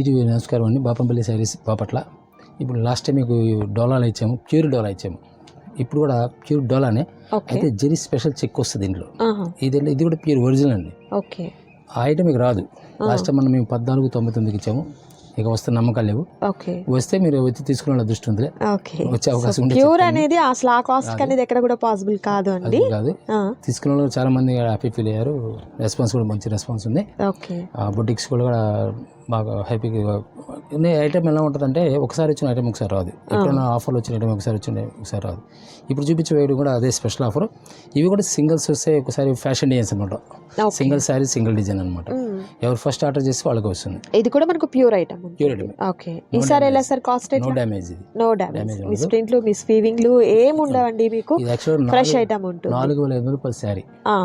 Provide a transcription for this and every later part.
ఇది నమస్కారం అండి. బాపంపల్లి శారీస్ బాపట్ల. ఇప్పుడు లాస్ట్ టైం మీకు డోలాలు ఇచ్చాము ప్యూర్ డోలా ఇచ్చాము. ఇప్పుడు కూడా ప్యూర్ డోలానే. అయితే జెరీ స్పెషల్ చెక్ వస్తుంది దీంట్లో. ఇది ఇది కూడా ప్యూర్ ఒరిజినల్ అండి. ఓకే. ఆ ఐటమ్ మీకు రాదు. లాస్ట్ టైం మనం మేము పద్నాలుగు తొంభై తొమ్మిదికి ఇచ్చాము. ఇక వస్తే నమ్మకాలు లేవు. ఓకే. వస్తే మీరు వచ్చి తీసుకునే దృష్టి ఓకే. వచ్చే అవకాశం ఉంటే ప్యూర్ అనేది అసలు ఆ కాస్ట్ అనేది ఎక్కడ కూడా పాసిబుల్ కాదు అండి. కాదు. తీసుకునే చాలా మంది హ్యాపీ ఫీల్ అయ్యారు. రెస్పాన్స్ కూడా మంచి రెస్పాన్స్ ఉంది. బుటిక్స్ కూడా బాగా హ్యాపీగా ఐటమ్ ఎలా ఉంటుందంటే ఒకసారి వచ్చిన ఐటమ్ ఒకసారి రాదు. ఎప్పుడైనా ఆఫర్లు వచ్చిన ఐటమ్ ఒకసారి వచ్చిన ఒకసారి రాదు. ఇప్పుడు చూపించే వేయడం కూడా అదే స్పెషల్ ఆఫర్ ఇవి కూడా సింగిల్స్ వస్తే ఒకసారి ఫ్యాషన్ డిజైన్స్ అనమాట సింగిల్ శారీ సింగిల్ డిజైన్ అనమాట. ఎవరు ఫస్ట్ ఆర్డర్ చేస్తే వాళ్ళకి వస్తుంది. ఇది కూడా మనకు pure item pure item okay ఈసారి ఎలా సార్ కాస్ట్ నో డ్యామేజ్ ఇది. నో డ్యామేజ్ Damage మీ స్ప్రింట్లు మీ స్వీవింగ్లు ఏం ఉండవండి మీకు? ఫ్రెష్ ఐటమ్ ఉంటుంది. నాలుగు వేల ఐదు రూపాయల శారీ. ఆ,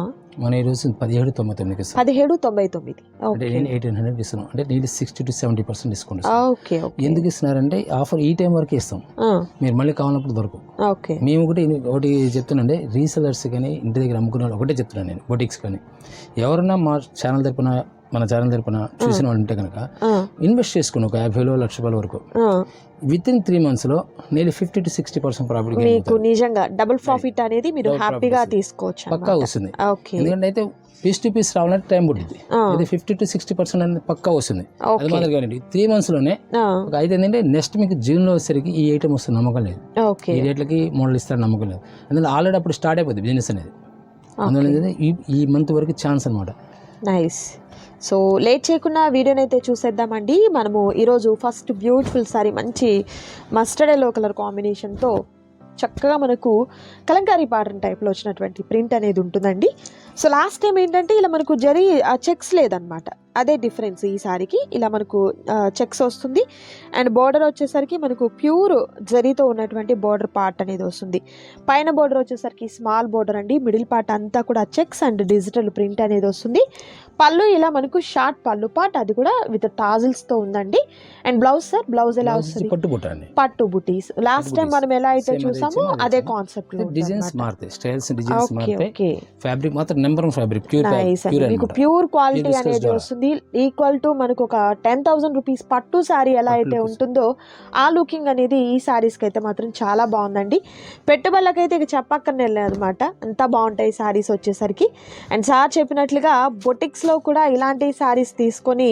మన ఈ రోజు పదిహేడు తొంభై తొమ్మిదికి ఇస్తాం పదిహేడు తొంభై తొమ్మిది. అంటే నేను ఎయిటీన్ హండ్రెడ్ ఇస్తున్నాం అంటే నేను sixty to seventy percent discount okay ఎందుకు ఇస్తున్నారంటే ఆఫర్ ఈ టైం వరకే ఇస్తాం. మీరు మళ్ళీ కావాలన్నప్పుడు దొరకవు. ఓకే మేము ఒకటి ఒకటి చెప్తున్నాండి రీసెలర్స్ కానీ ఇంటి దగ్గర అమ్ముకునే వాళ్ళు ఒకటే చెప్తున్నాను నేను బొటిక్స్ కానీ. ఎవరన్నా మా ఛానల్ తరపున మన ఛానల్ తరపున చూసిన వాళ్ళు ఉంటే కనుక ఇన్వెస్ట్ చేసుకుని ఒక యాభై వేలు లక్ష రూపాయల వరకు. విత్ ఇన్ త్రీ మంత్స్లో నేను fifty to sixty percent profit మీకు నిజంగా డబుల్ ప్రాఫిట్ అనేది మీరు హ్యాపీగా తీసుకోవచ్చు పక్కా. వస్తుంది. ఎందుకంటే అయితే పీస్ టు పీస్ రావాలంటే టైం పడుతుంది ఇది ఫిఫ్టీ టు సిక్స్టీ పర్సెంట్ అనేది పక్కా వస్తుంది. అది మాత్రం కానీ త్రీ మంత్స్లోనే ఆ, ఒక ఐదు ఏంటంటే నెక్స్ట్ మీకు జూన్లో వచ్చేసరికి ఈ ఐటమ్ వస్తుంది. నమ్మకం లేదు. ఓకే ఈ రేట్లకి మోడల్ ఇస్తారు నమ్మకం లేదు. అందులో ఆల్రెడీ అప్పుడు స్టార్ట్ అయిపోతుంది బిజినెస్ అనేది. అందువల్ల ఈ ఈ మంత్ వరకు ఛాన్స్ అనమాట నైస్ సో లేట్ చేయకుండా వీడియోని అయితే చూసేద్దామండి. మనము ఈరోజు ఫస్ట్ బ్యూటిఫుల్ సారీ మంచి మస్టర్డ్ ఎల్లో కలర్ కాంబినేషన్తో చక్కగా మనకు కలంకారీ ప్యాటర్న్ టైప్లో వచ్చినటువంటి ప్రింట్ అనేది ఉంటుందండి. సో లాస్ట్ టైం ఏంటంటే ఇలా మనకు జరీ చెక్స్ లేదనమాట అదే డిఫరెన్స్ ఈ సారీకి. ఇలా మనకు చెక్స్ వస్తుంది. అండ్ బార్డర్ వచ్చేసరికి మనకు ప్యూర్ జరీతో ఉన్నటువంటి బార్డర్ పార్ట్ అనేది వస్తుంది. పైన బార్డర్ వచ్చేసరికి స్మాల్ బార్డర్ అండి. మిడిల్ పార్ట్ అంతా కూడా చెక్స్ అండ్ డిజిటల్ ప్రింట్ అనేది వస్తుంది. పళ్ళు ఇలా మనకు షార్ట్ పళ్ళు పార్ట్ అది కూడా విత్ టాజిల్స్తో ఉందండి. అండ్ బ్లౌజ్ సార్ బ్లౌజ్ ఎలా వస్తుంది? పట్టు బుటీస్ లాస్ట్ టైం. మనం ఎలా అయితే చూసామో అదే. కాన్సెప్ట్ డిజైన్స్ మారుతాయి. స్టైల్స్ డిజైన్స్ ఓకే మారుతాయి. ఓకే. ఫ్యాబ్రిక్ మాత్రం నెంబర్ వన్ ఫ్యాబ్రిక్ ప్యూర్ మీకు ప్యూర్ క్వాలిటీ అనేది. వస్తుంది. ఈక్వల్ టు మనకు ఒక టెన్ థౌసండ్ రూపీస్ పట్టు శారీ ఎలా అయితే. ఉంటుందో ఆ లుకింగ్ అనేది ఈ శారీస్కి అయితే మాత్రం చాలా బాగుందండి. పెట్టుబడులకైతే ఇక చెప్పక్కర్లేదు అనమాట అంతా బాగుంటాయి శారీస్ వచ్చేసరికి. అండ్ సార్ చెప్పినట్లుగా బొటిక్స్లో కూడా ఇలాంటి శారీస్ తీసుకొని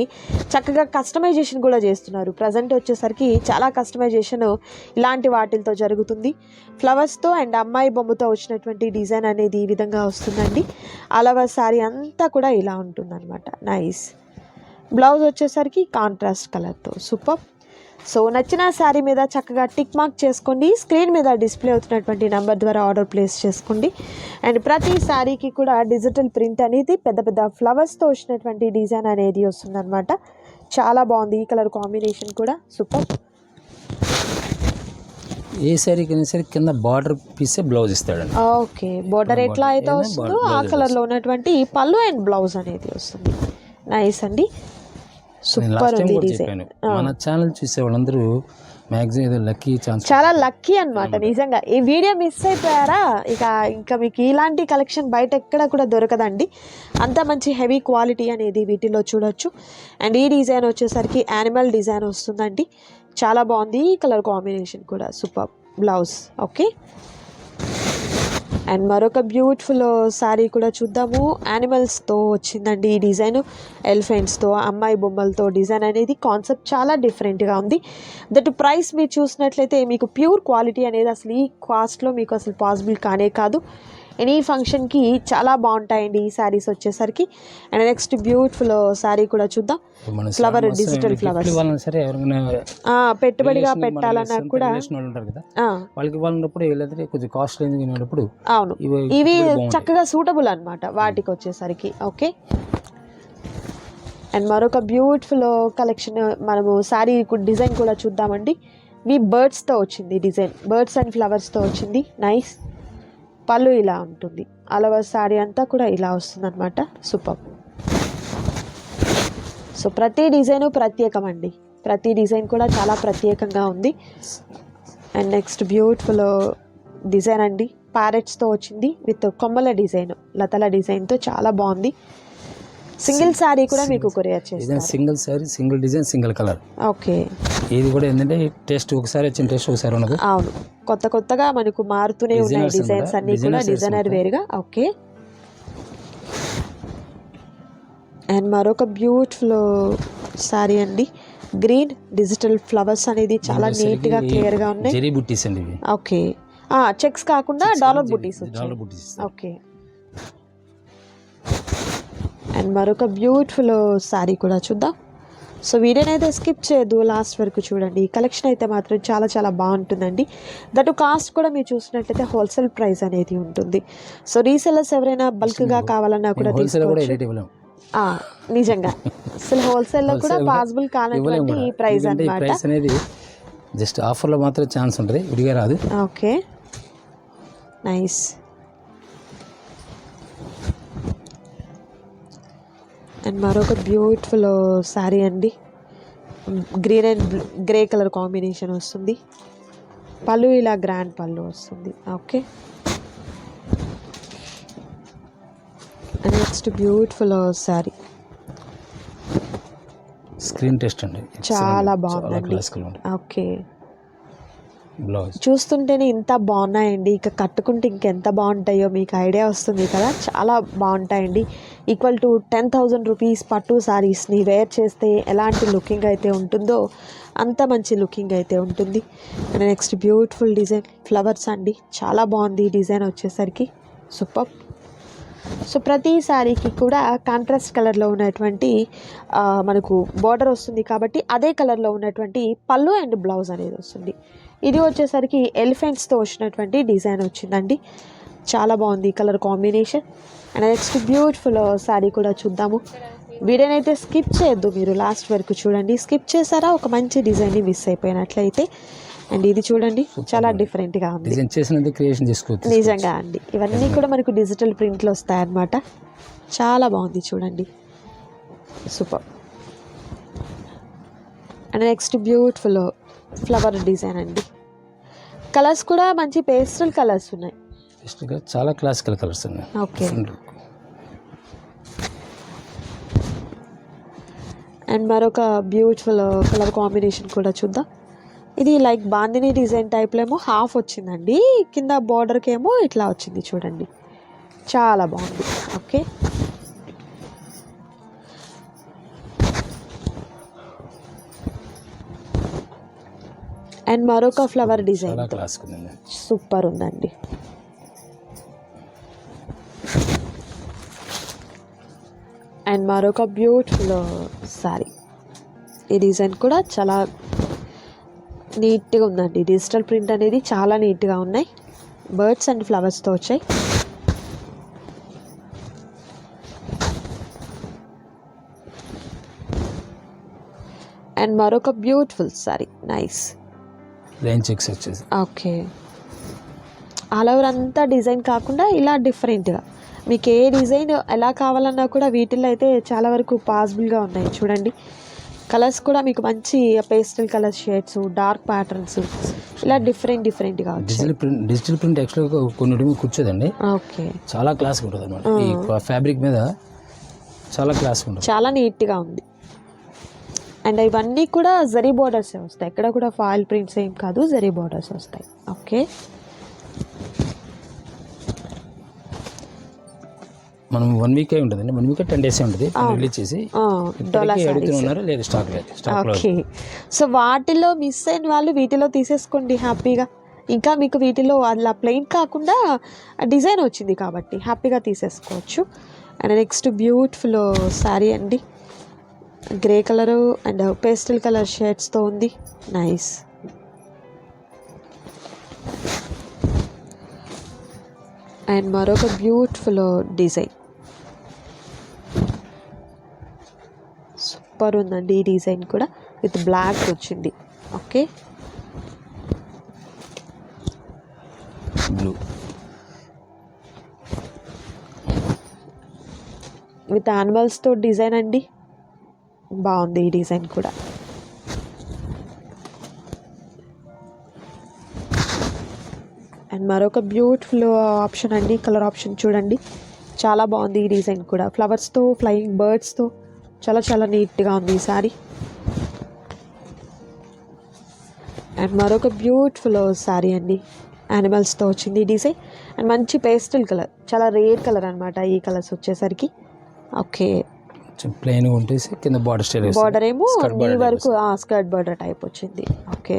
చక్కగా కస్టమైజేషన్ కూడా చేస్తున్నారు. ప్రజెంట్ వచ్చేసరికి చాలా కస్టమైజేషన్ ఇలాంటి వాటిలతో జరుగుతుంది. ఫ్లవర్స్తో అండ్ అమ్మాయి బొమ్మతో వచ్చినటువంటి డిజైన్ అనేది ఈ విధంగా వస్తుందండి. అలవ శారీ అంతా కూడా ఇలా ఉంటుందన్నమాట. నైస్ బ్లౌజ్ వచ్చేసరికి కాంట్రాస్ట్ కలర్తో సూపర్ సో నచ్చిన శారీ మీద చక్కగా టిక్ మార్క్ చేసుకోండి. స్క్రీన్ మీద డిస్ప్లే అవుతున్నటువంటి నెంబర్ ద్వారా ఆర్డర్ ప్లేస్ చేసుకోండి. అండ్ ప్రతి శారీకి కూడా డిజిటల్ ప్రింట్ అనేది పెద్ద పెద్ద ఫ్లవర్స్తో వచ్చినటువంటి డిజైన్ అనేది వస్తుందన్నమాట. చాలా బాగుంది. ఈ కలర్ కాంబినేషన్ కూడా. సూపర్ ఏ శారీకి అయినా సరే కింద బార్డర్ పీసే బ్లౌజ్ ఇస్తాడండి. ఓకే బోర్డర్ ఎట్లా అయితే వస్తుందో ఆ కలర్లో ఉన్నటువంటి పళ్ళు అండ్ బ్లౌజ్ అనేది వస్తుంది. నైస్ అండి. సూపర్ ఉంది డిజైన్ మన ఛానల్ చూసే వాళ్ళందరూ మ్యాక్సిమం ఏదో లక్కీ ఛాన్స్ చాలా లక్కీ అన్నమాట నిజంగా. ఈ వీడియో మిస్ అయిపోయారా? ఇక ఇంకా మీకు ఇలాంటి కలెక్షన్ బయట ఎక్కడ కూడా దొరకదండి. అంత మంచి హెవీ క్వాలిటీ అనేది వీటిలో చూడొచ్చు. అండ్ ఈ డిజైన్ వచ్చేసరికి యానిమల్ డిజైన్ వస్తుందండి. చాలా బాగుంది కలర్ కాంబినేషన్ కూడా. సూపర్. బ్లౌజ్. ఓకే. అండ్ మరొక బ్యూటిఫుల్ శారీ కూడా చూద్దాము. యానిమల్స్తో వచ్చిందండి ఈ డిజైన్. ఎలిఫెంట్స్తో అమ్మాయి బొమ్మలతో డిజైన్ అనేది కాన్సెప్ట్ చాలా డిఫరెంట్గా ఉంది. దట్ ప్రైస్ మీరు చూసినట్లయితే మీకు ప్యూర్ క్వాలిటీ అనేది అసలు ఈ కాస్ట్లో మీకు అసలు పాసిబుల్ కానే కాదు. ఎనీ ఫంక్షన్కి చాలా బాగుంటాయండి ఈ శారీస్ వచ్చేసరికి. అండ్ నెక్స్ట్ బ్యూటిఫుల్ శారీ కూడా చూద్దాం సరే ఎవరికైనా ఆ, పెట్టుబడిగా పెట్టాలన్నా కూడా వాళ్ళకి ఇవ్వాలన్నప్పుడు వీళ్ళంటే కొంచెం కాస్ట్ రేంజ్ ఉన్నప్పుడు అవును. ఇవి. చక్కగా సూటబుల్ అన్నమాట వాటికి వచ్చేసరికి. ఓకే అండ్ మరొక బ్యూటిఫుల్ కలెక్షన్ మనము శారీ డిజైన్ కూడా చూద్దామండి. ఇవి బర్డ్స్తో వచ్చింది డిజైన్ బర్డ్స్ అండ్ ఫ్లవర్స్తో వచ్చింది. నైస్ పళ్ళు ఇలా ఉంటుంది. అలవ శారీ అంతా కూడా ఇలా వస్తుంది అనమాట సూపర్. సో ప్రతి డిజైను ప్రత్యేకమండి. ప్రతి డిజైన్ కూడా చాలా ప్రత్యేకంగా ఉంది. అండ్ నెక్స్ట్ బ్యూటిఫుల్ డిజైన్ అండి. ప్యారెట్స్తో వచ్చింది విత్ కొమ్మల డిజైన్. లతల డిజైన్తో చాలా బాగుంది. సింగిల్ శారీ కూడా మీకు కొరియర్ చేస్తారు. Single sari single design single colour okay. ఇది కూడా ఏంటంటే టెస్ట్ ఒకసారి వచ్చిన టెస్ట్ ఒకసారి ఉండదు. అవును. కొత్త కొత్తగా మనకు మారుతూనే ఉన్నాయి డిజైన్స్ అన్ని కూడా డిజైనర్. వేరుగా. ఓకే. అండ్ మరొక బ్యూటిఫుల్ సారీ అండి. గ్రీన్ డిజిటల్ ఫ్లవర్స్ అనేది చాలా నీట్గా క్లియర్గా ఉన్నాయి. జెరీ బుట్టీస్ అండి ఓకే. చెక్స్ కాకుండా డాలర్ వచ్చాయి. డాలర్ బుట్టీస్ ఓకే. అండ్ మరొక బ్యూటిఫుల్ శారీ కూడా చూద్దాం. సో వీడియోనైతే స్కిప్ చేయొద్దు లాస్ట్ వరకు చూడండి. ఈ కలెక్షన్ అయితే మాత్రం చాలా చాలా బాగుంటుందండి. దట్ కాస్ట్ కూడా మీరు చూసినట్లయితే హోల్సేల్ ప్రైస్ అనేది ఉంటుంది. సో రీసెలర్స్ ఎవరైనా బల్క్గా కావాలన్నా కూడా తీసుకోవచ్చు. నిజంగా. అసలు హోల్సేల్లో కూడా పాసిబుల్ కానటువంటి ఈ ప్రైస్ ప్రైస్ అనేది జస్ట్ ఆఫర్లో మాత్రం ఛాన్స్ ఉంటుంది విడిగా రాదు. ఓకే నైస్ అండ్ మరొక బ్యూటిఫుల్ శారీ అండి. Green and grey colour combination వస్తుంది. పళ్ళు ఇలా గ్రాండ్ పళ్ళు వస్తుంది. Okay next beautiful sari screen test అండి. చాలా ఉంటుంది. ఓకే చూస్తుంటేనే ఇంత బాగున్నాయండి. ఇక కట్టుకుంటే ఇంకెంత బాగుంటాయో మీకు ఐడియా వస్తుంది కదా. చాలా బాగుంటాయండి. Equal to ten thousand rupees పట్టు శారీస్ని వేర్ చేస్తే ఎలాంటి లుకింగ్ అయితే ఉంటుందో అంత మంచి లుకింగ్ అయితే ఉంటుంది. And next beautiful design flowers అండి. చాలా బాగుంది ఈ డిజైన్ వచ్చేసరికి. సూపర్. సో ప్రతి శారీకి కూడా కాంట్రాస్ట్ కలర్లో ఉన్నటువంటి మనకు బార్డర్ వస్తుంది కాబట్టి అదే కలర్లో ఉన్నటువంటి పళ్ళు అండ్ బ్లౌజ్ అనేది వస్తుంది. ఇది వచ్చేసరికి ఎలిఫెంట్స్తో వచ్చినటువంటి డిజైన్ వచ్చిందండి. చాలా బాగుంది colour combination. And next beautiful sari కూడా చూద్దాము. వీడియోనైతే స్కిప్ చేయొద్దు మీరు లాస్ట్ వరకు చూడండి. స్కిప్ చేశారా? ఒక మంచి డిజైన్ని మిస్ అయిపోయినట్లయితే. అండ్ ఇది చూడండి చాలా డిఫరెంట్గా ఉంది. డిజైన్ చేసినది క్రియేషన్ చేసుకోవచ్చు. నిజంగా అండి. ఇవన్నీ కూడా మనకు డిజిటల్ ప్రింట్లో వస్తాయన్నమాట. చాలా బాగుంది చూడండి. Super. And next beautiful flower design అండి. కలర్స్ కూడా మంచి పేస్టల్ కలర్స్ ఉన్నాయి. చాలా క్లాసికల్ కలర్స్ ఉన్నాయి. ఓకే. అండ్ మరొక బ్యూటిఫుల్ కలర్ కాంబినేషన్ కూడా చూద్దాం. ఇది లైక్ బాందిని డిజైన్ టైప్లో ఏమో హాఫ్ వచ్చిందండి. కింద బార్డర్కి ఏమో ఇట్లా వచ్చింది చూడండి. చాలా బాగుంది. ఓకే. అండ్ మరొక ఫ్లవర్ డిజైన్ సూపర్ ఉందండి. అండ్ మరొక బ్యూటిఫుల్ సారీ ఈ డిజైన్ కూడా చాలా నీట్గా ఉందండి. డిజిటల్ ప్రింట్ అనేది చాలా నీట్గా ఉన్నాయి. బర్డ్స్ అండ్ ఫ్లవర్స్తో వచ్చాయి. అండ్ మరొక beautiful sari nice line checks వచ్చేసి ఓకే. ఆల్ ఓవర్ అంతా డిజైన్ కాకుండా ఇలా డిఫరెంట్గా. మీకు ఏ డిజైన్ ఎలా కావాలన్నా కూడా వీటిల్లో అయితే చాలా వరకు పాసిబుల్గా ఉన్నాయి. చూడండి. కలర్స్ కూడా మీకు మంచి pastel colour shades dark patterns ఇలా డిఫరెంట్ డిఫరెంట్గా వచ్చాయి. డిజిటల్ ప్రింట్ డిజిటల్ ప్రింట్ యాక్చువల్గా కొన్ని కూర్చోదండి. ఓకే. చాలా క్లాస్ ఉంటుంది అనమాట ఈ ఫ్యాబ్రిక్ మీద చాలా క్లాస్ ఉంటుంది. చాలా నీట్గా ఉంది. అండ్ ఇవన్నీ కూడా జరీ బోర్డర్స్ వస్తాయి. ఎక్కడ కూడా ఫాయిల్ ప్రింట్స్ ఏం కాదు జరీ బోర్డర్స్ వస్తాయి. ఓకే? మనం వన్ వీక్ అయి ఉంటుందండి. వన్ వీక్ టెన్ డేస్ ఉంటుంది. రిలీజ్ చేసి అడుగుతున్నారు లేదు స్టాక్ లేదు. ఓకే. సో వాటిలో మిస్ అయిన వాళ్ళు వీటిలో తీసేసుకోండి హ్యాపీగా. ఇంకా మీకు వీటిలో అలా ప్లెయిన్ కాకుండా డిజైన్ వచ్చింది కాబట్టి హ్యాపీగా తీసేసుకోవచ్చు. అండ్ నెక్స్ట్ బ్యూటిఫుల్ శారీ అండి. Grey colour and pastel colour షేడ్స్తో ఉంది. నైస్ అండ్ మరొక బ్యూటిఫుల్ డిజైన్. సూపర్ ఉందండి ఈ డిజైన్ కూడా. విత్ బ్లాక్ వచ్చింది. ఓకే. బ్లూ విత్ యానిమల్స్తో డిజైన్ అండి. బాగుంది ఈ డిజైన్ కూడా. అండ్ మరొక బ్యూటిఫుల్ ఆప్షన్ అండి కలర్ ఆప్షన్ చూడండి. చాలా బాగుంది ఈ డిజైన్ కూడా. ఫ్లవర్స్తో ఫ్లయింగ్ బర్డ్స్తో చాలా చాలా నీట్గా ఉంది ఈ శారీ. అండ్ మరొక బ్యూటిఫుల్ సారీ అండి యానిమల్స్తో వచ్చింది ఈ డిజైన్. అండ్ మంచి పేస్టల్ కలర్ చాలా రేర్ కలర్ అనమాట ఈ కలర్స్ వచ్చేసరికి. ఓకే. ప్లెయిన్గా ఉంటేసి కింద బార్డర్ స్టైల్ బార్డర్ ఏమో border వరకు స్కర్ట్ బార్డర్ టైప్ వచ్చింది. ఓకే.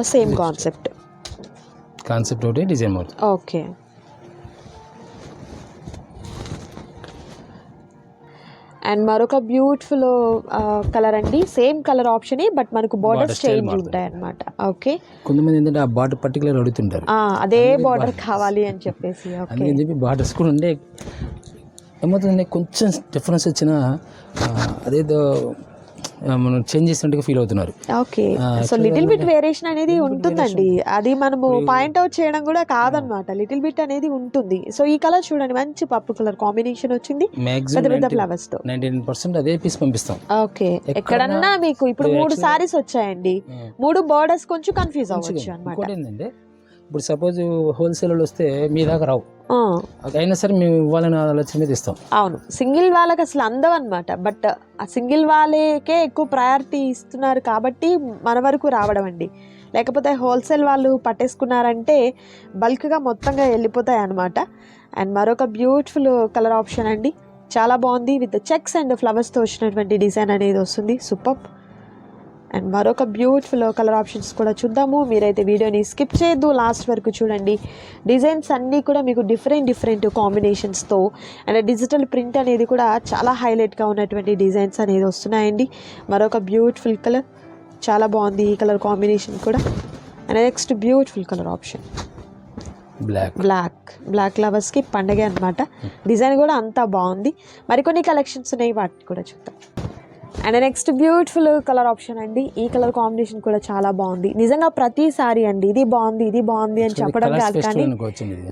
సేమ్ కాన్సెప్ట్ కాన్సెప్ట్ ఒకటి డిజైన్ ఒకటి. ఓకే. అండ్ మరొక బ్యూటిఫుల్ కలర్ అండి. సేమ్ కలర్ ఆప్షన్ బట్ మనకు బార్డర్స్ చేంజ్. ఉంటాయి అనమాట ఓకే కొంతమంది ఏంటంటే ఆ బార్డర్ పర్టికులర్ అడుగుతుంటారు. అదే బార్డర్ కావాలి అని చెప్పేసి అందుకని చెప్పి బార్డర్స్ కూడా ఉండే. ఏమవుతుందంటే కొంచెం డిఫరెన్స్ వచ్చినా అదేదో మనం చేంజ్ చేసినట్టుగా ఫీల్ అవుతున్నారు. Okay so little bit variation అనేది ఉంటుందండి. అది మనము పాయింట్ అవుట్ చేయడం కూడా కాదనమాట. లిటిల్ బిట్ అనేది ఉంటుంది. సో ఈ కలర్ చూడండి. మంచి పప్పు కలర్ కాంబినేషన్ వచ్చింది. పెద్ద ఫ్లవర్స్తో. నైన్టీ నైన్ పర్సెంట్ అదే పీస్ పంపిస్తాం. ఓకే ఎక్కడన్నా మీకు ఇప్పుడు మూడు సారీస్ వచ్చాయండి. మూడు బోర్డర్స్ కొంచెం కన్ఫ్యూజ్ అవ్వచ్చు అనమాట ఏంటంటే ఇప్పుడు సపోజ్ హోల్సేల్ వస్తే మీ దాకా రావు. అయినా సరే మేము ఇవ్వాలని ఆలోచన మీద ఇస్తాం అవును. సింగిల్ వాళ్ళకి అసలు అందం అనమాట బట్ ఆ సింగిల్ వాళ్ళకే ఎక్కువ ప్రయారిటీ ఇస్తున్నారు కాబట్టి మన వరకు రావడం అండి. లేకపోతే హోల్సేల్ వాళ్ళు పట్టేసుకున్నారంటే బల్క్గా మొత్తంగా వెళ్ళిపోతాయి అనమాట అండ్ మరొక బ్యూటిఫుల్ కలర్ ఆప్షన్ అండి. చాలా బాగుంది. విత్ చెక్స్ అండ్ ఫ్లవర్స్తో వచ్చినటువంటి డిజైన్ అనేది వస్తుంది. సూపర్ అండ్ మరొక బ్యూటిఫుల్ కలర్ ఆప్షన్స్ కూడా చూద్దాము. మీరైతే వీడియోని స్కిప్ చేయొద్దు. లాస్ట్ వరకు చూడండి. డిజైన్స్ అన్నీ కూడా మీకు డిఫరెంట్ డిఫరెంట్ కాంబినేషన్స్తో అండ్ డిజిటల్ ప్రింట్ అనేది కూడా చాలా హైలైట్గా ఉన్నటువంటి డిజైన్స్ అనేది వస్తున్నాయండి. మరొక బ్యూటిఫుల్ కలర్ చాలా బాగుంది ఈ కలర్ కాంబినేషన్ కూడా. And next beautiful colour option black black black లవర్స్కి పండగే అనమాట డిజైన్ కూడా అంతా బాగుంది. మరికొన్ని కలెక్షన్స్ ఉన్నాయి. వాటిని కూడా చూద్దాం. And next beautiful colour option అండి. ఈ కలర్ కాంబినేషన్ కూడా చాలా బాగుంది. నిజంగా ప్రతిసారి అండి. ఇది బాగుంది ఇది బాగుంది అని చెప్పడం కలర్స్ కాదు కానీ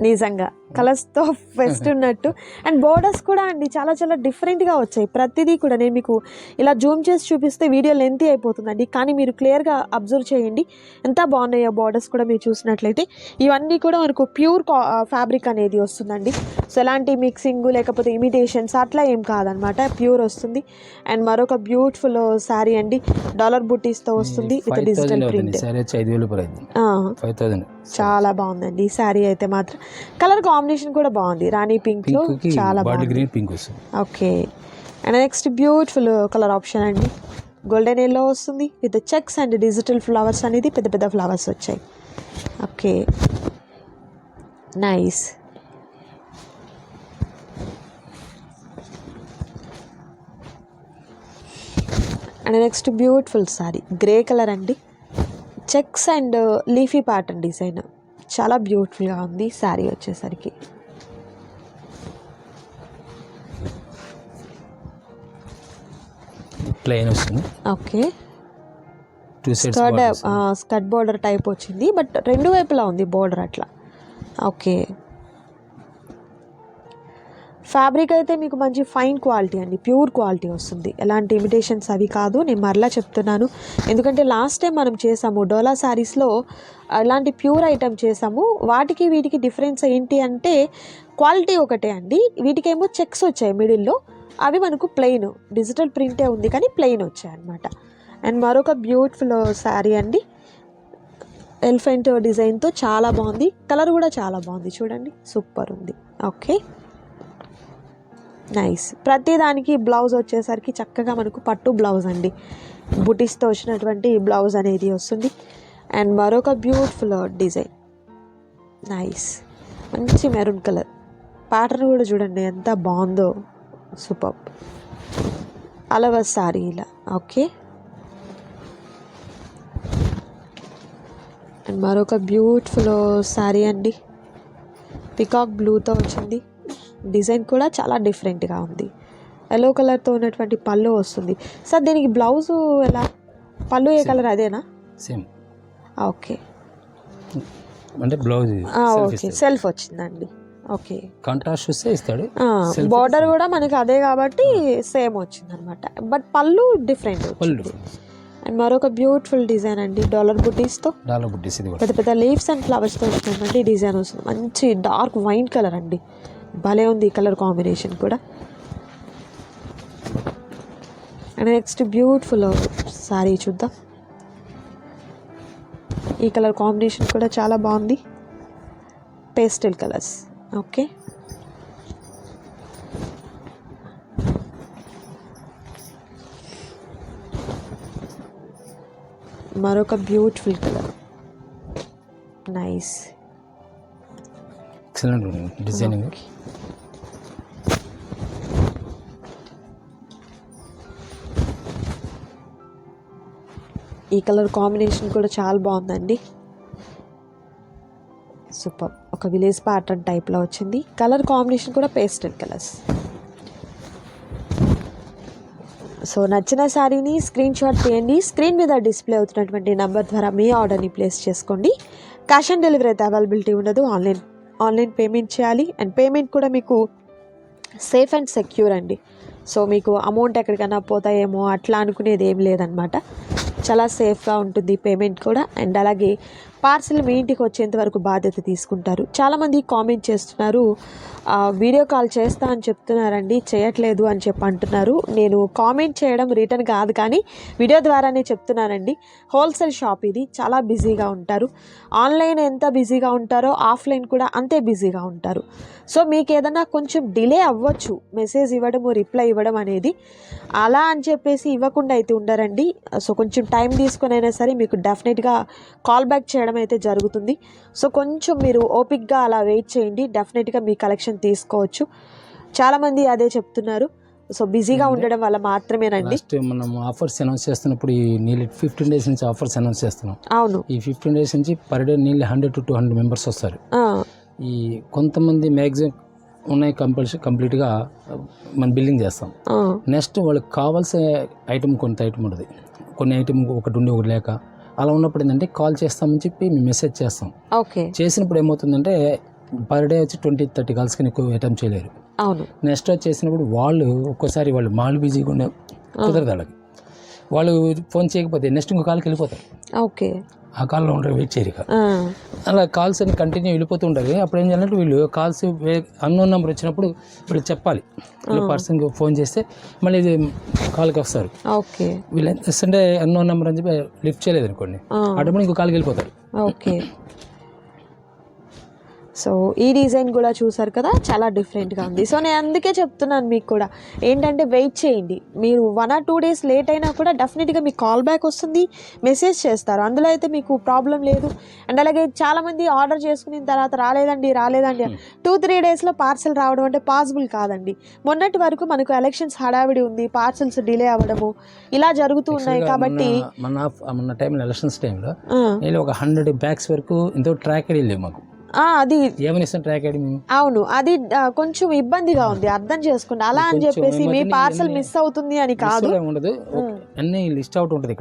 నిజంగా కలర్స్తో ఫెస్ట్ ఉన్నట్టు. అండ్ బోర్డర్స్ కూడా అండి చాలా చాలా డిఫరెంట్గా వచ్చాయి. ప్రతిదీ కూడా నేను మీకు ఇలా జూమ్ చేసి చూపిస్తే వీడియో లెంతీ అయిపోతుందండి. కానీ మీరు క్లియర్గా అబ్జర్వ్ చేయండి. ఎంత బాగున్నాయో బోర్డర్స్ కూడా మీరు చూసినట్లయితే ఇవన్నీ కూడా మనకు ప్యూర్ ఫ్యాబ్రిక్ అనేది వస్తుందండి. సో ఎలాంటి మిక్సింగ్ లేకపోతే ఇమిటేషన్స్ అట్లా ఏం కాదనమాట. ప్యూర్ వస్తుంది. అండ్ మరొక బ్యూటిఫుల్ శారీ అండి. డాలర్ బుటీస్తో వస్తుంది. విత్ డిజిటల్ ప్రింట్ చాలా బాగుందండి. ఈ శారీ అయితే మాత్రం. కలర్ కాంబినేషన్ కూడా బాగుంది. రాణి పింక్లో చాలా బాగుంది. Pink okay and next beautiful colour option అండి. గోల్డెన్ ఎల్లో వస్తుంది. With checks and digital flowers అనేది పెద్ద పెద్ద ఫ్లవర్స్ వచ్చాయి. Okay nice and next beautiful sari. Grey colour అండి. Checks and leafy pattern design. చాలా బ్యూటిఫుల్గా ఉంది శారీ వచ్చేసరికి. ప్లెయిన్ వస్తుంది. Okay. Skirt skirt border type వచ్చింది బట్ రెండు వైపులా ఉంది బార్డర్ అట్లా. ఓకే. ఫ్యాబ్రిక్ అయితే మీకు మంచి ఫైన్ క్వాలిటీ అండి ప్యూర్ క్వాలిటీ వస్తుంది. ఎలాంటి ఇమిటేషన్స్ అవి కాదు నేను మరలా చెప్తున్నాను. ఎందుకంటే లాస్ట్ టైం మనం చేసాము డోలా శారీస్లో అలాంటి ప్యూర్ ఐటమ్ చేసాము. వాటికి వీటికి డిఫరెన్స్ ఏంటి అంటే క్వాలిటీ ఒకటే అండి. వీటికేమో చెక్స్ వచ్చాయి మిడిల్లో అవి మనకు ప్లెయిన్ డిజిటల్ ప్రింటే ఉంది కానీ ప్లెయిన్ వచ్చాయి అనమాట అండ్ మరొక బ్యూటిఫుల్ శారీ అండి. ఎలిఫెంట్ డిజైన్తో చాలా బాగుంది. కలర్ కూడా చాలా బాగుంది. చూడండి సూపర్ ఉంది. ఓకే నైస్ ప్రతిదానికి బ్లౌజ్ వచ్చేసరికి చక్కగా మనకు పట్టు బ్లౌజ్ అండి. బుటీస్తో వచ్చినటువంటి బ్లౌజ్ అనేది వస్తుంది. అండ్ మరొక బ్యూటిఫుల్ డిజైన్ నైస్ మంచి మెరూన్ కలర్ ప్యాటర్న్ కూడా చూడండి ఎంత బాగుందో. సూపర్ అలవ సారీ ఇలా ఓకే అండ్ మరొక బ్యూటిఫుల్ సారీ అండి. పికాక్ బ్లూతో వచ్చింది. డిజైన్ కూడా చాలా డిఫరెంట్గా ఉంది. ఎల్లో కలర్తో ఉన్నటువంటి పళ్ళు వస్తుంది. సార్ దీనికి బ్లౌజ్ ఎలా? పళ్ళు ఏ కలర్? అదేనా? Same okay. అంటే బ్లౌజ్ ఓకే. సెల్ఫ్ వచ్చిందండి. ఓకే. కాంట్రాస్ట్ వస్తే ఇస్తాడు. బార్డర్ కూడా మనకి అదే కాబట్టి సేమ్ వచ్చింది అనమాట బట్ పళ్ళు డిఫరెంట్ పళ్ళు అండ్ మరొక బ్యూటిఫుల్ డిజైన్ అండి. డాలర్ బుటీస్తో డాలర్ కూడా. పెద్ద పెద్ద లీవ్స్ అండ్ ఫ్లవర్స్తో వచ్చినటువంటి డిజైన్ వస్తుంది. మంచి డార్క్ వైన్ కలర్ అండి. భలే ఉంది ఈ కలర్ కాంబినేషన్ కూడా. అండ్ నెక్స్ట్ బ్యూటిఫుల్ సారీ చూద్దాం. ఈ కలర్ కాంబినేషన్ కూడా చాలా బాగుంది. Pastel colours. ఓకే. మరొక beautiful colour. Nice. Excellent designing ఈ కలర్ కాంబినేషన్ కూడా చాలా బాగుందండి. సూపర్ ఒక విలేజ్ ప్యాటర్న్ టైప్లో వచ్చింది. కలర్ కాంబినేషన్ కూడా పేస్టల్ కలర్స్ సో నచ్చిన శారీని స్క్రీన్ షాట్ తీయండి స్క్రీన్ మీద డిస్ప్లే అవుతున్నటువంటి నెంబర్ ద్వారా మీ ఆర్డర్ని ప్లేస్ చేసుకోండి. క్యాష్ ఆన్ డెలివరీ అయితే అవైలబిలిటీ ఉండదు. ఆన్లైన్ ఆన్లైన్ పేమెంట్ చేయాలి. అండ్ పేమెంట్ కూడా మీకు సేఫ్ అండ్ సెక్యూర్ అండి. సో మీకు అమౌంట్ ఎక్కడికైనా పోతాయేమో అట్లా అనుకునేది ఏం లేదనమాట. చాలా సేఫ్గా ఉంటుంది పేమెంట్ కూడా. అండ్ అలాగే పార్సిల్ మీ ఇంటికి వచ్చేంత వరకు బాధ్యత తీసుకుంటారు. చాలామంది కామెంట్ చేస్తున్నారు వీడియో కాల్ చేస్తా అని చెప్తున్నారండి చేయట్లేదు అని చెప్పి అంటున్నారు. నేను కామెంట్ చేయడం రిటర్న్ కాదు కానీ వీడియో ద్వారానే చెప్తున్నానండి. హోల్సేల్ షాప్ ఇది చాలా బిజీగా ఉంటారు. ఆన్లైన్ ఎంత బిజీగా ఉంటారో ఆఫ్లైన్ కూడా అంతే బిజీగా ఉంటారు. సో మీకు ఏదైనా కొంచెం డిలే అవ్వచ్చు మెసేజ్ ఇవ్వడము రిప్లై ఇవ్వడం అనేది. అలా అని చెప్పేసి ఇవ్వకుండా అయితే ఉండరండి. సో కొంచెం టైం తీసుకొని అయినా సరే మీకు డెఫినెట్గా కాల్ బ్యాక్ చేయడం అయితే జరుగుతుంది. సో కొంచెం మీరు ఓపిక్గా అలా వెయిట్ చేయండి. డెఫినెట్గా మీ కలెక్షన్ తీసుకోవచ్చు. చాలామంది అదే చెప్తున్నారు. సో బిజీగా ఉండడం వల్ల మాత్రమేనండి మనం ఆఫర్స్ అనౌన్స్ చేస్తున్నప్పుడు ఈ నీళ్ళు ఫిఫ్టీన్ డేస్ నుంచి ఆఫర్స్ అనౌన్స్ చేస్తున్నాం. అవును. ఈ ఫిఫ్టీన్ డేస్ నుంచి పర్ డే నీళ్ళు hundred to two hundred members వస్తారు. ఈ కొంతమంది మ్యాక్సిమం ఉన్నాయి కంపల్సరీ కంప్లీట్గా మనం బిల్లింగ్ చేస్తాం. నెక్స్ట్ వాళ్ళకి కావాల్సిన ఐటమ్ కొంత ఐటమ్ ఉంటుంది. కొన్ని ఐటమ్ ఒకటి ఉండి ఒకటి లేక అలా ఉన్నప్పుడు ఏంటంటే కాల్ చేస్తామని చెప్పి మేము మెసేజ్ చేస్తాం. ఓకే. చేసినప్పుడు ఏమవుతుందంటే పర్ డే వచ్చి ట్వంటీ థర్టీ కాల్స్కి ఎక్కువ అటెంప్ట్ చేయలేరు. అవును. నెక్స్ట్ వచ్చేసినప్పుడు వాళ్ళు ఒక్కోసారి వాళ్ళు మాలు బిజీగా ఉండే కుదరదు వాళ్ళకి. వాళ్ళు ఫోన్ చేయకపోతే నెక్స్ట్ ఇంకో కాల్కి వెళ్ళిపోతారు. ఓకే. ఆ కాల్లో ఉంటారు వెయిట్ చేయరు అలా కాల్స్ అని కంటిన్యూ వెళ్ళిపోతూ ఉంటారు అప్పుడు ఏం చేయాలంటే వీళ్ళు కాల్స్ అన్నోన్ నెంబర్ వచ్చినప్పుడు వీళ్ళు చెప్పాలి. వీళ్ళు పర్సన్కి ఫోన్ చేస్తే మళ్ళీ ఇది కాల్కి వస్తారు. ఓకే. వీళ్ళు ఎంత అన్నోన్ నెంబర్ అని చెప్పి లిఫ్ట్ చేయలేదు అనుకోండి ఆ, అటు ఇంకో కాల్కి వెళ్ళిపోతారు. ఓకే. సో ఈ డిజైన్ కూడా చూసారు కదా? చాలా డిఫరెంట్గా ఉంది. సో నేను అందుకే చెప్తున్నాను మీకు కూడా. ఏంటంటే వెయిట్ చేయండి. మీరు one or two days late అయినా కూడా డెఫినెట్గా మీకు కాల్ బ్యాక్ వస్తుంది. మెసేజ్ చేస్తారు. అందులో అయితే మీకు ప్రాబ్లం లేదు. అండ్ అలాగే చాలామంది ఆర్డర్ చేసుకున్న తర్వాత రాలేదండి రాలేదండి టూ త్రీ డేస్లో పార్సల్ రావడం అంటే పాసిబుల్ కాదండి. మొన్నటి వరకు మనకు ఎలక్షన్స్ హడావిడి ఉంది. పార్సల్స్ డిలే అవ్వడము ఇలా జరుగుతూ ఉన్నాయి కాబట్టి మన మన- టైంలో ఎలక్షన్స్ టైంలో ఒక హండ్రెడ్ బ్యాగ్స్ వరకు ఇంత ట్రాక్ లేవు మాకు. అది ట్రాక్ అవును అది కొంచెం ఇబ్బందిగా ఉంది అర్థం చేసుకోండి. అలా అని చెప్పేసి మీ పార్సల్ మిస్ అవుతుంది అని కాదు. ఉండదు. అన్ని లిస్ట్ అవుట్ ఉంటుంది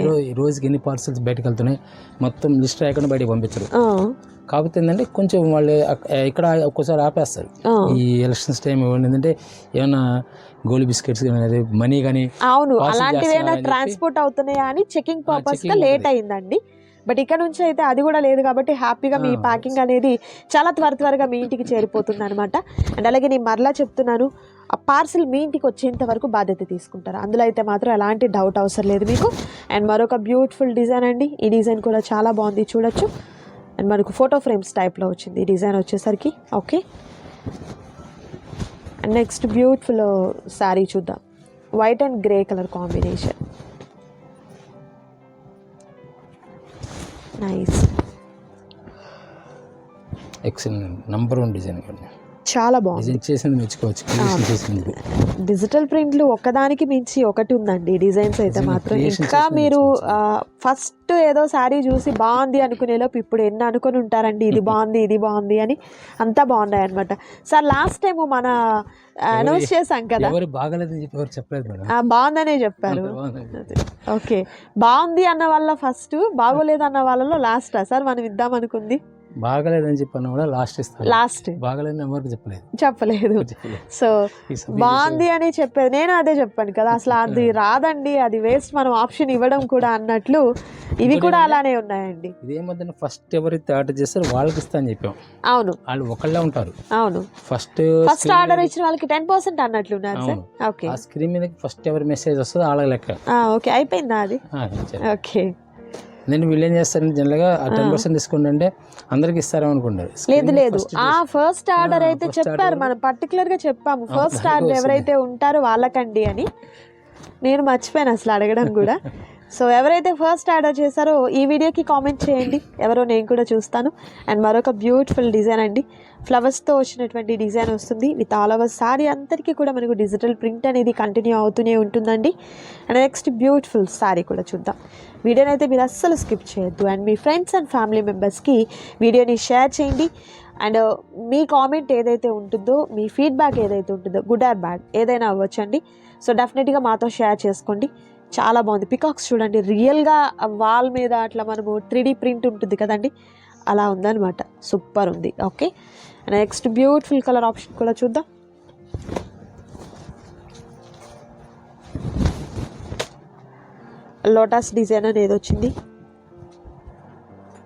రో- ఈ రోజుకి ఎన్ని పార్సల్స్ బయటకు వెళ్తున్నాయి మొత్తం లిస్ట్ రాయకుండా బయటకు పంపించరు. కాకపోతే ఏంటంటే కొంచెం వాళ్ళు ఇక్కడ ఒక్కోసారి ఆపేస్తారు. ఈ ఎలక్షన్స్ టైం ఏంటంటే ఏమైనా గోల్డ్ బిస్కెట్స్ కానీ మనీ కానీ అవును అలాంటివి ట్రాన్స్పోర్ట్ అవుతున్నాయా అని చెకింగ్ పర్పస్గా లేట్. అయిందండి. బట్ ఇక్కడ నుంచి అయితే అది కూడా లేదు కాబట్టి హ్యాపీగా మీ. ప్యాకింగ్ అనేది చాలా త్వర త్వరగా మీ ఇంటికి చేరిపోతుంది అనమాట అండ్ అలాగే నేను మరలా చెప్తున్నాను ఆ పార్సిల్ మీ ఇంటికి వచ్చేంత వరకు బాధ్యత తీసుకుంటారు. అందులో అయితే మాత్రం ఎలాంటి డౌట్ అవసరం లేదు మీకు. అండ్ మరొక బ్యూటిఫుల్ డిజైన్ అండి. ఈ డిజైన్ కూడా చాలా బాగుంది చూడొచ్చు. అండ్ మనకు ఫోటో ఫ్రేమ్స్ టైప్లో వచ్చింది ఈ డిజైన్ వచ్చేసరికి. Okay. And next beautiful sari చూద్దాం. White and grey colour combination. Nice excellent number one design చాలా బాగుంది. చేసింది మెచ్చుకోవచ్చు డిజిటల్ ప్రింట్లు ఒకదానికి మించి ఒకటి ఉందండి. డిజైన్స్ అయితే మాత్రం ఇంకా మీరు ఫస్ట్ ఏదో శారీ చూసి బాగుంది అనుకునేలోపు ఇప్పుడు ఎన్ని అనుకుని ఉంటారండి? ఇది బాగుంది ఇది బాగుంది అని అంతా బాగున్నాయి అనమాట సార్ లాస్ట్ టైం మన అనౌన్స్ చేశాం కదా? బాగుందనే చెప్పారు. ఓకే. బాగుంది అన్న వాళ్ళ ఫస్ట్ బాగోలేదు అన్న వాళ్ళలో లాస్టా సార్ మనం ఇద్దాం అనుకుంది. బాగలేదని చెప్పిన కూడా లాస్ట్ ఇస్తాను లాస్ట్ బాగలేదని ఎవరికి చెప్పలేదు. చెప్పలేదు. సో బాగుంది అని చెప్పేది నేను అదే చెప్పాను కదా. అసలు అది రాదండి అది వేస్ట్ మనం ఆప్షన్ ఇవ్వడం కూడా అన్నట్లు ఇవి కూడా అలానే ఉన్నాయండి. ఇదేమవుతుంది ఫస్ట్ ఎవరైతే ఆర్డర్ చేస్తారో వాళ్ళకి ఇస్తా అని చెప్పాం. అవును. వాళ్ళు ఒకళ్ళే ఉంటారు. అవును. ఫస్ట్ ఫస్ట్ ఆర్డర్ ఇచ్చిన వాళ్ళకి టెన్ పర్సెంట్ అన్నట్లు ఉన్నారు సార్. అవును. ఓకే ఆ స్క్రీన్ మీద ఫస్ట్ ఎవరి మెసేజ్ వస్తుందో వాళ్ళకి లెక్క. ఓకే అయిపోయిందా అది. ఓకే నేను వీళ్ళు ఏం చేస్తారంటే జనరల్గా ఆ టెన్ పర్సెంట్ డిస్కౌంట్ అంటే అందరికి ఇస్తారేమో అనుకుంటారు లేదు. లేదు ఆ ఫస్ట్ ఆర్డర్ అయితే చెప్పారు. మనం పర్టికులర్గా చెప్పాము ఫస్ట్ ఆర్డర్. ఎవరైతే ఉంటారో వాళ్ళకండి అని. నేను మర్చిపోయాను అసలు అడగడం కూడా. సో ఎవరైతే ఫస్ట్ ఆర్డర్ చేశారో ఈ వీడియోకి కామెంట్ చేయండి. ఎవరో నేను కూడా చూస్తాను. అండ్ మరొక బ్యూటిఫుల్ డిజైన్ అండి. ఫ్లవర్స్తో వచ్చినటువంటి డిజైన్ వస్తుంది. విత్ ఆల్ ఓవర్ సారీ అంతటికీ కూడా మనకు డిజిటల్ ప్రింట్ అనేది కంటిన్యూ అవుతూనే ఉంటుందండి. అండ్ నెక్స్ట్ బ్యూటిఫుల్ సారీ కూడా చూద్దాం. వీడియోని అయితే మీరు అస్సలు స్కిప్ చేయొద్దు. అండ్ మీ ఫ్రెండ్స్ అండ్ ఫ్యామిలీ మెంబర్స్కి వీడియోని షేర్ చేయండి. అండ్ uh, మీ కామెంట్ ఏదైతే ఉంటుందో మీ ఫీడ్బ్యాక్ ఏదైతే ఉంటుందో గుడ్ ఆర్ బ్యాడ్ ఏదైనా అవ్వచ్చండి. సో డెఫినెట్గా మాతో షేర్ చేసుకోండి. చాలా బాగుంది. పికాక్స్ చూడండి రియల్గా వాల్ మీద అట్లా మనము త్రీ ప్రింట్ ఉంటుంది కదండి అలా ఉందన్నమాట. సూపర్ ఉంది. Okay next beautiful colour option కూడా చూద్దాం. లోటస్ డిజైన్ అనేది వచ్చింది.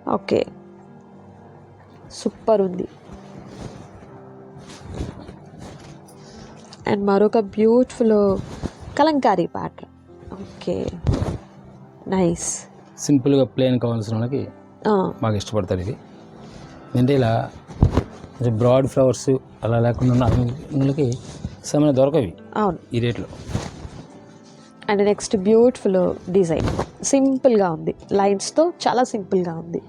ఓకే సూపర్ ఉంది. అండ్ మరొక beautiful Kalamkari pattern okay. Nice. సింపుల్గా ప్లేన్ కావాల్సిన వాళ్ళకి బాగా ఇష్టపడతారు ఇది. అంటే ఇలా బ్రాడ్ ఫ్లవర్స్ అలా లేకుండా ఉన్న వాళ్ళకి సమయం దొరకవి అవును. ఈ రేట్లో. And next beautiful design. సింపుల్గా ఉంది. లైన్స్తో చాలా సింపుల్గా ఉంది.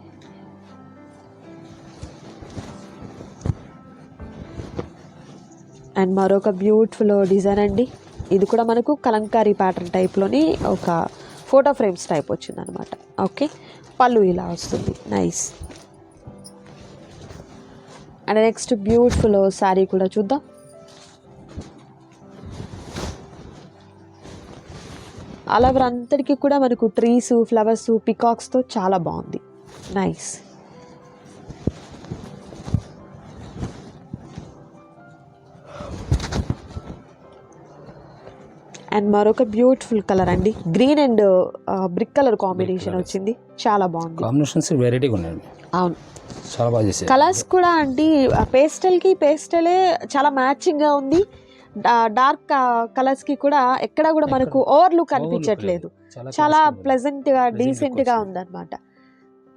అండ్ మరొక బ్యూటిఫుల్ డిజైన్ అండి. ఇది కూడా మనకు కలంకారీ ప్యాటర్న్ టైప్లోని ఒక ఫోటో ఫ్రేమ్స్ టైప్ వచ్చిందనమాట. ఓకే పళ్ళు ఇలా వస్తుంది. Nice and next beautiful sari కూడా చూద్దాం. అలా ఓవర్ కూడా మనకు ట్రీస్ ఫ్లవర్స్ పికాక్స్తో చాలా బాగుంది. నైస్ అండ్ మరొక బ్యూటిఫుల్ కలర్ అండి. Green and brick colour combination వచ్చింది. చాలా బాగుంది. కాంబినేషన్స్ వెరైటీగా ఉన్నాయండి. అవును. చాలా బాగా చేశారు. కలర్స్ కూడా అండి పేస్టల్కి పేస్టలే చాలా మ్యాచింగ్గా ఉంది. డార్క్ కలర్స్కి కూడా ఎక్కడ కూడా మనకు ఓవర్ లుక్ అనిపించట్లేదు. చాలా ప్లెజెంట్గా డీసెంట్గా ఉందన్నమాట.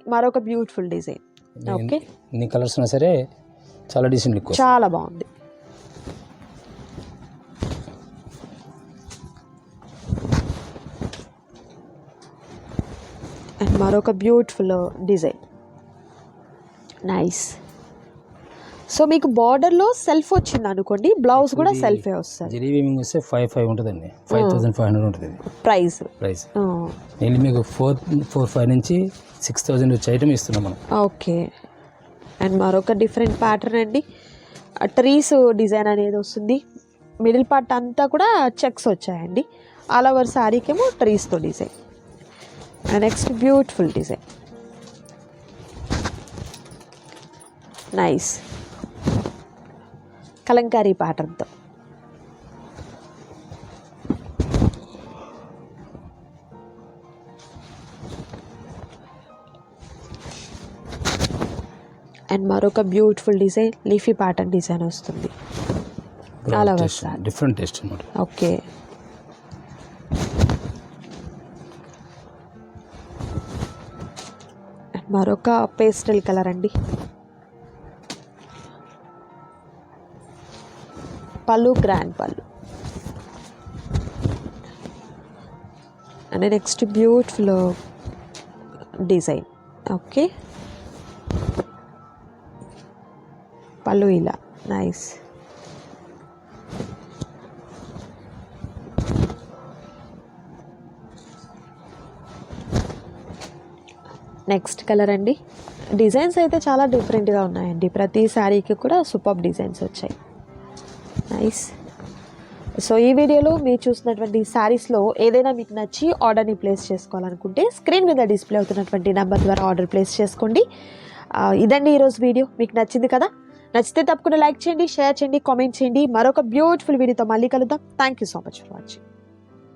మరొక బ్యూటిఫుల్ డిజైన్ ఓకే ఎన్ని కలర్స్ ఉన్నా సరే చాలా డీసెంట్ లుక్ చాలా బాగుంది. అండ్ మరొక బ్యూటిఫుల్ డిజైన్. నైస్ సో మీకు బార్డర్లో సెల్ఫ్ వచ్చింది అనుకోండి బ్లౌజ్ కూడా సెల్ఫే వస్తుంది. జరీ వీవింగ్ వస్తే ఫైవ్ ఫైవ్ ఉంటుందండి. ఫైవ్ థౌసండ్ ఫైవ్ హండ్రెడ్ ఉంటుంది ప్రైస్. ప్రైస్. నేను మీకు ఫోర్ ఫోర్ ఫైవ్ నుంచి సిక్స్ థౌసండ్ వచ్చే ఐటమ్ ఇస్తున్నాం మనం. ఓకే. అండ్ మరొక డిఫరెంట్ ప్యాటర్న్ అండి. ట్రీస్ డిజైన్ అనేది వస్తుంది. మిడిల్ పార్ట్ అంతా కూడా చెక్స్ వచ్చాయండి. ఆల్ ఓవర్ శారీకేమో ట్రీస్తో design. Next beautiful design nice Kalamkari ప్యాటర్న్తో and మరొక beautiful design leafy pattern design వస్తుంది. అలా టేస్ట్ డిఫరెంట్ టేస్ట్ ఓకే మరొక పేస్టల్ కలర్ అండి. Pallu grand pallu. And next beautiful design. Okay. Pallu ఇలా. నైస్. నెక్స్ట్ కలర్ అండి. Designs అయితే చాలా డిఫరెంట్గా ఉన్నాయండి. ప్రతి శారీకి కూడా సూపర్ డిజైన్స్ వచ్చాయి. నైస్ సో ఈ వీడియోలో మీరు చూసినటువంటి శారీస్లో ఏదైనా మీకు నచ్చి ఆర్డర్ని ప్లేస్ చేసుకోవాలనుకుంటే స్క్రీన్ మీద డిస్ప్లే అవుతున్నటువంటి నెంబర్ ద్వారా ఆర్డర్ ప్లేస్ చేసుకోండి. ఇదండి ఈరోజు వీడియో. మీకు నచ్చింది కదా? నచ్చితే తప్పకుండా లైక్ చేయండి షేర్ చేయండి కామెంట్ చేయండి. మరొక బ్యూటిఫుల్ వీడియోతో మళ్ళీ కలుద్దాం. Thank you so much for watching